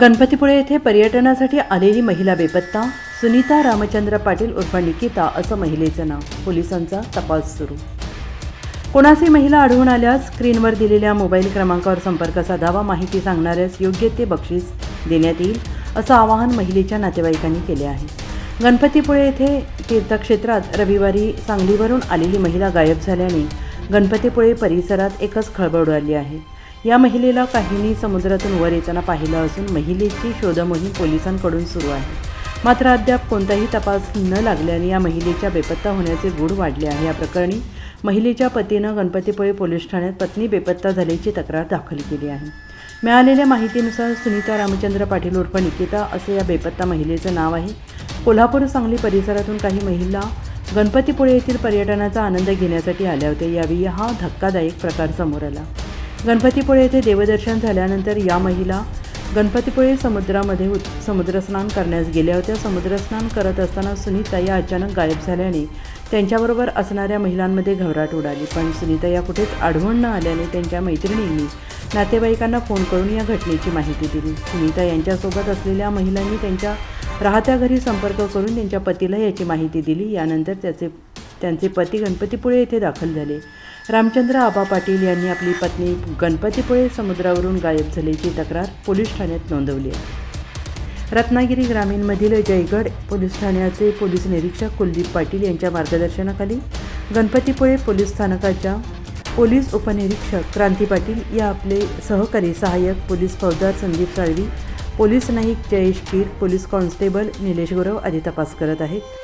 गणपतीपुळे येथे पर्यटनासाठी आलेली महिला बेपत्ता सुनीता रामचंद्र पाटील उर्फ निकिता असं महिलेचं नाव. पोलिसांचा तपास सुरू. कोणाची महिला आढळून आल्यास स्क्रीनवर दिलेल्या मोबाईल क्रमांकावर संपर्क साधावा माहिती सांगणाऱ्यास योग्य ते बक्षीस देण्यात येईल असं आवाहन महिलेच्या नातेवाईकांनी केले आहे. गणपतीपुळे येथे तीर्थक्षेत्रात रविवारी सांगलीवरून आलेली महिला गायब झाल्याने गणपतीपुळे परिसरात एकच खळबळ उडाली आहे. या महिलेला काहींनी समुद्रातून वर येताना पाहिलं असून महिलेची शोधमोहीम पोलिसांकडून सुरू आहे. मात्र अद्याप कोणताही तपास न लागल्याने या महिलेच्या बेपत्ता होण्याचे गूढ वाढले आहे. या प्रकरणी महिलेच्या पतीनं गणपतीपुळे पोलीस ठाण्यात पत्नी बेपत्ता झाल्याची तक्रार दाखल केली आहे. मिळालेल्या माहितीनुसार सुनीता रामचंद्र पाटील उर्फ निकिता असे या बेपत्ता महिलेचं नाव आहे. कोल्हापूर सांगली परिसरातून काही महिला गणपतीपुळे येथील पर्यटनाचा आनंद घेण्यासाठी आल्या होत्या. यावेळी हा धक्कादायक प्रकार समोर आला. गणपतीपुळे येथे देवदर्शन झाल्यानंतर या महिला गणपतीपुळे समुद्रामध्ये समुद्रस्नान करण्यास गेल्या होत्या. समुद्रस्नान करत असताना सुनीता या अचानक गायब झाल्याने त्यांच्याबरोबर असणाऱ्या महिलांमध्ये घबराट उडाली. पण सुनीता या कुठेच आढळून न आल्याने त्यांच्या मैत्रिणींनी नातेवाईकांना फोन करून या घटनेची माहिती दिली. सुनीता यांच्यासोबत असलेल्या महिलांनी त्यांच्या राहत्या घरी संपर्क करून त्यांच्या पतीला याची माहिती दिली. यानंतर त्याचे त्यांचे पती गणपतीपुळे येथे दाखल झाले. रामचंद्र आबा पाटील यांनी आपली पत्नी गणपतीपुळे समुद्रावरून गायब झाल्याची तक्रार पोलीस ठाण्यात नोंदवली आहे. रत्नागिरी ग्रामीणमधील जयगड पोलीस ठाण्याचे पोलीस निरीक्षक कुलदीप पाटील यांच्या मार्गदर्शनाखाली गणपतीपुळे पोलीस स्थानकाच्या पोलीस उपनिरीक्षक क्रांती पाटील या आपले सहकारी सहाय्यक पोलीस फौजदार Sandeep Salvi police Naik Jayesh Pir police constable Nilesh Gurav आदी तपास करत आहेत.